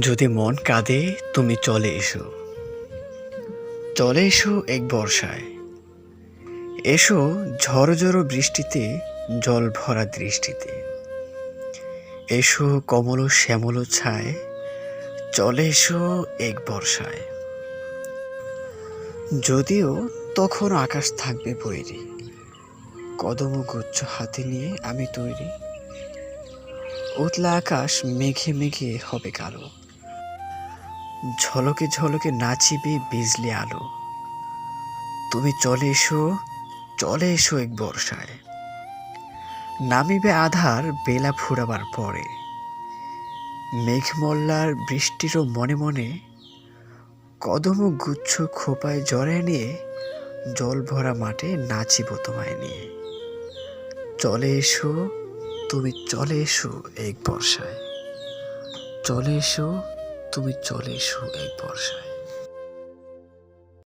যদি মন কাঁদে, তুমি চলে এসো। চলে এসো এক বর্ষায়। এসো ঝড় বৃষ্টিতে, জল ভরা দৃষ্টিতে। এসো কমল শ্যামল ছায়, চলে এসো এক বর্ষায়। যদিও তখন আকাশ থাকবে বৈরি কদম গুচ্ছ হাতে নিয়ে আমি তৈরি। উতলা আকাশ মেঘে মেঘে হবে কালো। ঝলকে ঝলকে নাচিবে বিজলি আলো। তুমি চলে এসো চলে এসো এক বর্ষায়। নামিবে আধার বেলা ফুরাবার পরে। মেঘমল্লার বৃষ্টিরও মনে মনে কদম গুচ্ছ খোপায় জড়ায় নিয়ে জল ভরা মাঠে নাচিব তোমায় নিয়ে। চলে এসো, তুমি চলে এসো এক বর্ষায়। চলে এসো তুমি চলে এসো এই বর্ষায়।